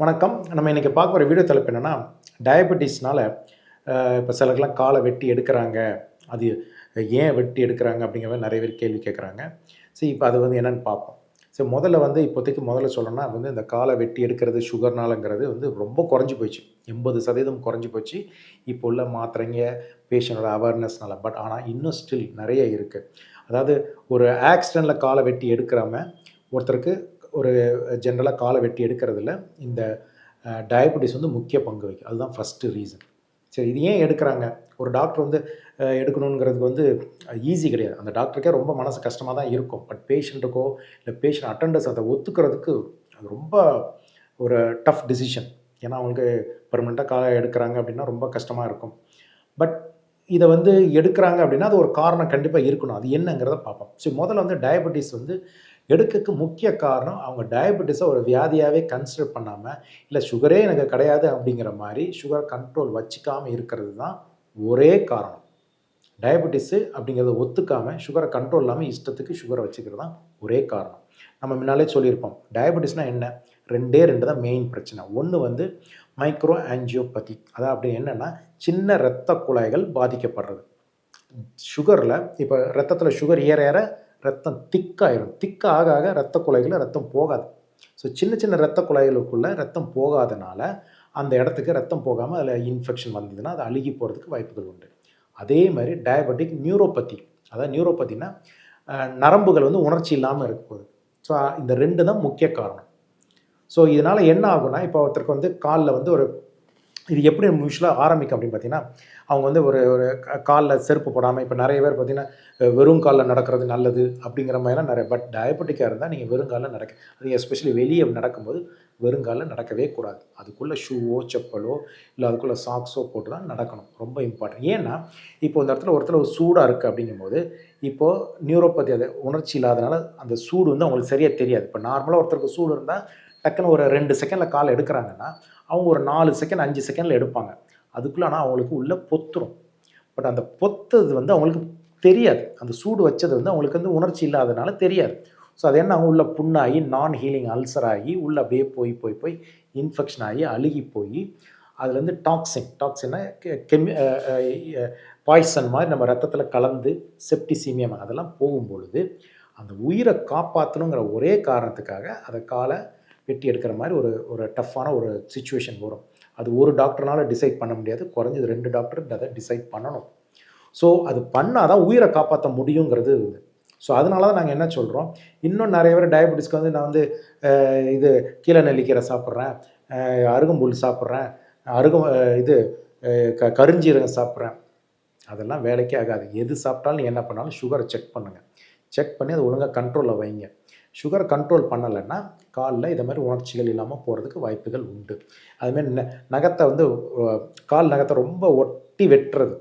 வணக்கம். நம்ம இன்றைக்கி பார்க்க ஒரு வீடியோ தலைப்பு என்னென்னா டயபெட்டிஸ்னால் இப்போ சிலருக்குலாம் காலை வெட்டி எடுக்கிறாங்க. அது ஏன் வெட்டி எடுக்கிறாங்க அப்படிங்கிற மாதிரி நிறைய பேர் கேள்வி கேட்குறாங்க. சரி இப்போ அது வந்து என்னென்னு பார்ப்போம். ஸோ முதல்ல வந்து இப்போதைக்கு முதல்ல சொல்லணும்னா வந்து இந்த காலை வெட்டி எடுக்கிறது சுகர்னாலங்கிறது வந்து ரொம்ப குறைஞ்சி போயிடுச்சு. எண்பது சதவீதம் குறைஞ்சி போச்சு இப்போ உள்ள மாத்திரைங்க பேஷண்டோட அவேர்னஸ்னால பட் ஆனால் இன்னும் ஸ்டில் நிறைய இருக்குது அதாவது ஒரு ஆக்சிடெண்ட்டில் காலை வெட்டி எடுக்கிறாம ஒருத்தருக்கு ஒரு ஜென்ரலாக காலை வெட்டி எடுக்கிறதுல இந்த டயபெட்டிஸ் வந்து முக்கிய பங்கு வைக்கும் அதுதான் ஃபஸ்ட்டு ரீசன் சரி இது ஏன் எடுக்கிறாங்க? ஒரு டாக்டர் வந்து எடுக்கணுங்கிறதுக்கு வந்து ஈஸி கிடையாது. அந்த டாக்டருக்கே ரொம்ப மனசு கஷ்டமாக தான் இருக்கும். பட் பேஷண்ட்டுக்கோ இல்லை பேஷண்ட் அட்டண்டர்ஸ் அதை ஒத்துக்கிறதுக்கு அது ரொம்ப ஒரு டஃப் டிசிஷன் ஏன்னா அவங்களுக்கு பெர்மனெண்ட்டாக காலை எடுக்கிறாங்க அப்படின்னா ரொம்ப கஷ்டமாக இருக்கும். பட் இதை வந்து எடுக்கிறாங்க அப்படின்னா அது ஒரு காரணம் கண்டிப்பாக இருக்கணும். அது என்னங்கிறத பார்ப்போம். ஸோ முதல்ல வந்து டயபெட்டிஸ் வந்து எடுக்கக்கு முக்கிய காரணம் அவங்க டயபெட்டிஸை ஒரு வியாதியாகவே கன்சிடர் பண்ணாமல் இல்லை சுகரே எனக்கு கிடையாது அப்படிங்கிற மாதிரி சுகர் கண்ட்ரோல் வச்சுக்காமல் இருக்கிறது தான் ஒரே காரணம். டயபெட்டிஸு அப்படிங்கிறத ஒத்துக்காமல் சுகரை கண்ட்ரோல் இல்லாமல் இஷ்டத்துக்கு சுகரை வச்சுக்கிறது தான் ஒரே காரணம். நம்ம முன்னாலே சொல்லியிருப்போம் டயபெட்டிஸ்னால் என்ன? ரெண்டே ரெண்டு தான் மெயின் பிரச்சனை. ஒன்று வந்து மைக்ரோ ஆன்ஜியோபதி அதான் அப்படி என்னென்னா சின்ன இரத்த குழாய்கள் பாதிக்கப்படுறது. சுகரில் இப்போ ரத்தத்தில் சுகர் ஏற ஏற ரத்தம் திக்காயிரும். திக்க ஆக ஆக ரத்த குழாய்களில் ரத்தம் போகாது. ஸோ சின்ன சின்ன ரத்த குழாய்களுக்குள்ள ரத்தம் போகாதனால அந்த இடத்துக்கு ரத்தம் போகாமல் அதில் இன்ஃபெக்ஷன் வந்ததுன்னா அது அழுகி போகிறதுக்கு வாய்ப்புகள் உண்டு. அதே மாதிரி டயபெட்டிக் நியூரோபதி அதாவது நியூரோபதினா நரம்புகள் வந்து உணர்ச்சி இல்லாமல் இருக்க போகுது. ஸோ இந்த ரெண்டு தான் முக்கிய காரணம். ஸோ இதனால் என்ன ஆகும்னா இப்போ ஒருத்தருக்கு வந்து காலில் வந்து ஒரு இது எப்படி யூஸ்வலாக ஆரம்பிக்கும் அப்படின்னு பார்த்தீங்கன்னா அவங்க வந்து ஒரு ஒரு காலில் செருப்பு போடாமல் இப்போ நிறைய பேர் பார்த்தீங்கன்னா வெறும் காலில் நடக்கிறது நல்லது அப்படிங்கிற மாதிரிலாம் நிறைய பட் டயபெட்டிக்காக இருந்தால் நீங்கள் வெறும் காலில் நடக்க அது எஸ்பெஷலி வெளியே நடக்கும்போது வெறுங்காலில் நடக்கவே கூடாது. அதுக்குள்ளே ஷூவோ செப்பலோ இல்லை அதுக்குள்ளே சாக்ஸோ போட்டு தான் நடக்கணும். ரொம்ப இம்பார்ட்டன்ட் ஏன்னா இப்போ இந்த இடத்துல ஒருத்தர் ஒரு சூடாக இருக்குது அப்படிங்கும்போது இப்போது நியூரோபதி அது உணர்ச்சி இல்லாதனால அந்த சூடு வந்து அவங்களுக்கு சரியாக தெரியாது. இப்போ நார்மலாக ஒருத்தருக்கு சூடு இருந்தால் டக்குன்னு ஒரு ரெண்டு செகண்டில் கால் எடுக்கிறாங்கன்னா அவங்க ஒரு நாலு செகண்ட் அஞ்சு செகண்டில் எடுப்பாங்க. அதுக்குள்ளே ஆனால் அவங்களுக்கு உள்ளே பொத்துரும். பட் அந்த பொத்தது வந்து அவங்களுக்கு தெரியாது. அந்த சூடு வச்சது வந்து அவங்களுக்கு வந்து உணர்ச்சி இல்லாதனால தெரியாது. ஸோ அது என்ன அவங்க உள்ள புண்ணாகி நான் ஹீலிங் அல்சர் ஆகி உள்ளே அப்படியே போய் போய் போய் இன்ஃபெக்ஷன் ஆகி அழுகி போய் அதுலேருந்து டாக்ஸின் டாக்ஸின்னா கெமி பாய்சன் மாதிரி நம்ம ரத்தத்தில் கலந்து செப்டிசீமியம் அதெல்லாம் போகும்பொழுது அந்த உயிரை காப்பாற்றணுங்கிற ஒரே காரணத்துக்காக அதை காலை வெட்டி எடுக்கிற மாதிரி ஒரு ஒரு டஃப்பான ஒரு சுச்சுவேஷன் வரும். அது ஒரு டாக்டர்னால டிசைட் பண்ண முடியாது. குறைஞ்சது ரெண்டு டாக்டர் அதை டிசைட் பண்ணணும். ஸோ அது பண்ணால் தான் உயிரை காப்பாற்ற முடியுங்கிறது இது. ஸோ அதனால தான் நாங்கள் என்ன சொல்கிறோம் இன்னும் நிறைய பேர் டயபெட்டிஸ்க்கு வந்து நான் வந்து இது கீழே நெல்லிக்கீரை சாப்பிட்றேன். அருகம்புல் சாப்பிட்றேன். அருகம் இது க கருஞ்சீரகம் சாப்பிட்றேன். அதெல்லாம் வேலைக்கே ஆகாது. எது சாப்பிட்டாலும் என்ன பண்ணாலும் சுகரை செக் பண்ணுங்கள் செக் பண்ணி அது ஒழுங்காக கண்ட்ரோலில் வைங்க. சுகர் கண்ட்ரோல் பண்ணலைன்னா காலில் இதை மாதிரி உணர்ச்சிகள் இல்லாமல் போகிறதுக்கு வாய்ப்புகள் உண்டு. அதுமாரி ந நகத்தை வந்து கால் நகத்தை ரொம்ப ஒட்டி வெட்டுறது.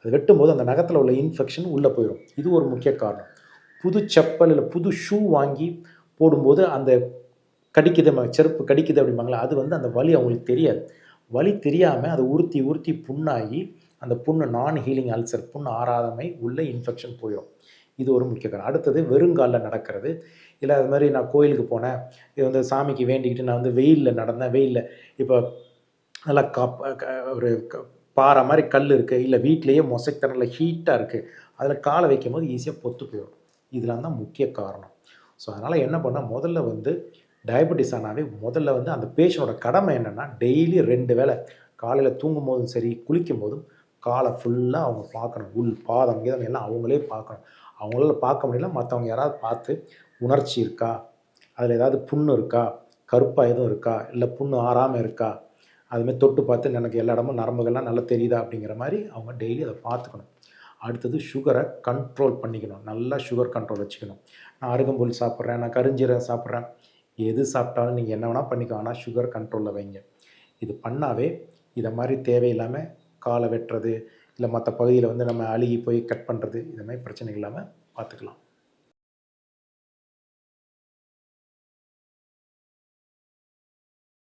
அது வெட்டும்போது அந்த நகத்தில் உள்ள இன்ஃபெக்ஷன் உள்ளே போயிடும் இது ஒரு முக்கிய காரணம். புது செப்பல் இல்லை புது ஷூ வாங்கி போடும்போது அந்த கடிக்குது செருப்பு கடிக்குது அப்படிம்பாங்களா அது வந்து அந்த வலி அவங்களுக்கு தெரியாது. வலி தெரியாமல் அதை உறுத்தி உறுத்தி புண்ணாகி அந்த புண்ணு நான் ஹீலிங் அல்சர் புண் ஆறாதமை உள்ள இன்ஃபெக்ஷன் போயிடும் இது ஒரு முக்கிய காரணம். அடுத்தது வெறுங்காலில் நடக்கிறது. இல்லை அது மாதிரி நான் கோயிலுக்கு போனேன். இது வந்து சாமிக்கு வேண்டிக்கிட்டு நான் வந்து வெயிலில் நடந்தேன். வெயிலில் இப்போ நல்லா காப் ஒரு க- பாறை மாதிரி கல் இருக்குது இல்லை வீட்டிலேயே மொசைத்தனில் ஹீட்டாக இருக்குது அதில் காலை வைக்கும் போது ஈஸியாக பொத்து போயிடும். இதெல்லாம் தான் முக்கிய காரணம். ஸோ அதனால் என்ன பண்ணால் முதல்ல வந்து டயபெட்டிஸ் ஆனாவே முதல்ல வந்து அந்த பேஷண்டோட கடமை என்னென்னா டெய்லி ரெண்டு வேளை காலையில் தூங்கும் போதும் சரி குளிக்கும் போதும் காலை ஃபுல்லாக அவங்க பார்க்கணும். உள் பாதம் கீதம் எல்லாம் அவங்களே பார்க்கணும். அவங்களால பார்க்க முடியல. மற்றவங்க யாராவது பார்த்து உணர்ச்சி இருக்கா? அதில் ஏதாவது புண்ணு இருக்கா? கருப்பாக எதுவும் இருக்கா? இல்லை புண்ணு ஆறாமல் இருக்கா? அதுமாதிரி தொட்டு பார்த்து எனக்கு எல்லா இடமும் நரம்புகள்லாம் நல்லா தெரியுதா? அப்படிங்கிற மாதிரி அவங்க டெய்லி அதை பார்த்துக்கணும். அடுத்தது சுகரை கண்ட்ரோல் பண்ணிக்கணும். நல்லா சுகர் கண்ட்ரோல் வச்சுக்கணும். நான் அருகம்புல் சாப்பிட்றேன் நான் கருஞ்சீரகம் சாப்பிட்றேன். எது சாப்பிட்டாலும் நீங்கள் என்ன வேணால் பண்ணிக்கோ ஆனால் சுகர் கண்ட்ரோலில் வைங்க. இது பண்ணாவே இதை மாதிரி தேவையில்லாமல் காலை வெட்டுறது இல்லை மற்ற பகுதியில் வந்து நம்ம அழுகி போய் கட் பண்ணுறது இது மாதிரி பிரச்சனை இல்லாமல் பார்த்துக்கலாம்